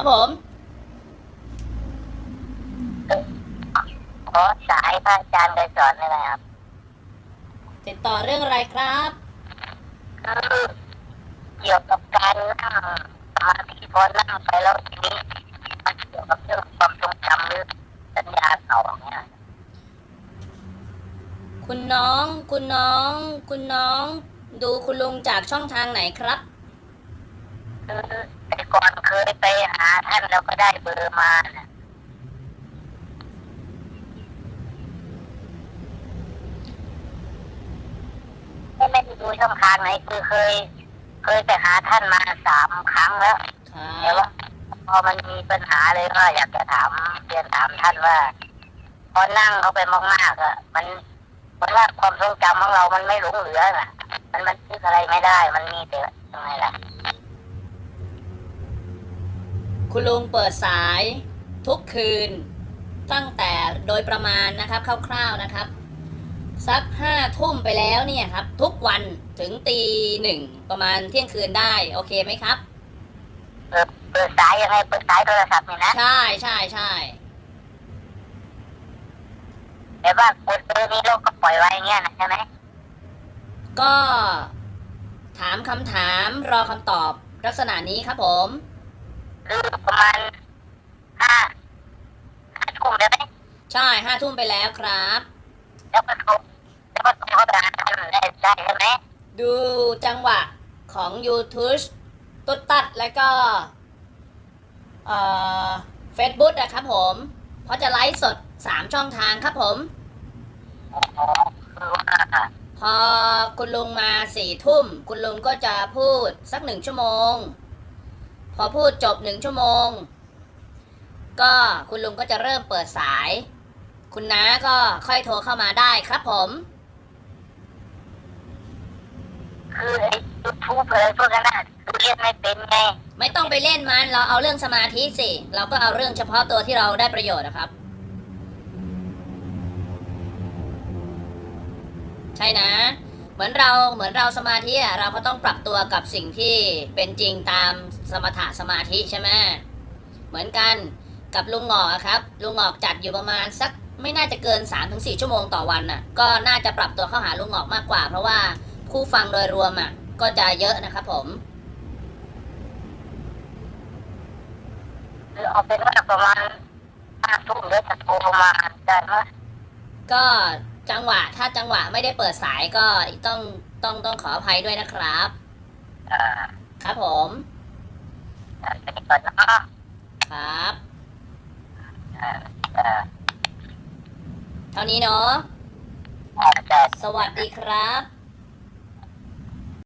ครับผมขอสายพระอาจารย์ไปสอนได้ไหมครับติดต่อเรื่องอะไรครับคือเกี่ยวกับการนั่งสมาธิพอนั่งไปแล้วทีนี้มันเกี่ยวกับเรื่องความทรงจำหรือสัญญาเก่าเนี่ยคุณน้อง คุณน้อง คุณน้อง ดูคุณลุงจากช่องทางไหนครับคือ แต่ก่อนเคยไปหาท่านแล้วก็ได้เบอร์มาน่ะไม่ไม่ได้ดูช่องทางไหนคือเคย เคยไปหาท่านมาสามครั้งแล้วครัแต่บว่าพอมันมีปัญหาเลยก็อยากจะถามเรียนถามท่านว่า พอนั่งเข้าไปมากๆอะมันมันว่าความทรงจำของเรามันไม่หลงเหลือน่ะ มันมันคิดอะไรไม่ได้ มันมีแต่ยังไงล่ะ คุณลุงเปิดสายทุกคืน ตั้งแต่โดยประมาณนะครับคร่าวๆนะครับ สักห้าทุ่มไปแล้วเนี่ยครับ ทุกวันถึงตีหนึ่งประมาณเที่ยงคืนได้ โอเคไหมครับ เปิดเปิดสายยังไงเปิดสายโทรศัพท์นี่นะใช่ใช่ใช่แต่ว่ากดเบอร์นี้โลกก็ปล่อยไว้อย่างเงี้ยนะใช่ไหมก็ถามคำถามรอคำตอบลักษณะนี้ครับผม คือประมาณห้าห้าทุ่มได้ไหมใช่ห้าทุ่มไปแล้วครับ แล้วก็เขาแล้วก็เขาไปหาท่านได้ได้ใช่ไหมดูจังหวะของ YouTube ตุ๊ดตัดแล้วก็เอ่อ Facebook นะครับผม เพราะจะไลฟ์สด3ช่องทางครับผมอ๋อคือว่าพอคุณลุงมาสี่ทุ่ม คุณลุงก็จะพูดสักหนึ่งชั่วโมง พอพูดจบหนึ่งชั่วโมง ก็คุณลุงก็จะเริ่มเปิดสาย คุณน้าก็ค่อยโทรเข้ามาได้ครับผม คือไอ้ยูทูบอะไรพวกนั้นน่ะคือเรียนไม่เป็นไงไม่ต้องไปเล่นมัน เราเอาเรื่องสมาธิสิ เราก็เอาเรื่องเฉพาะตัวที่เราได้ประโยชน์นะครับ ใช่นะ เหมือนเราเหมือนเราสมาธิอะเราก็ต้องปรับตัวกับสิ่งที่เป็นจริงตามสมถะสมาธิใช่ไหมเหมือนกันกับลุงหงอกอะครับ ลุงหงอกจัดอยู่ประมาณสักไม่น่าจะเกิน 3-4 ชั่วโมงต่อวันน่ะก็น่าจะปรับตัวเข้าหาลุงหงอกมากกว่า เพราะว่าผู้ฟังโดยรวมอะก็จะเยอะนะครับผมคือเอาเป็นว่าประมาณห้าทุ่มเดี๋ยวจะโทรมาได้ไหมก็ จังหวะ ถ้าจังหวะไม่ได้เปิดสายก็ต้องต้องต้องขออภัยด้วยนะครับ อ่าครับผมไปก่อนเนาะครับ อ่าอ่าเท่านี้เนาะอ่าจะ สวัสดีครับ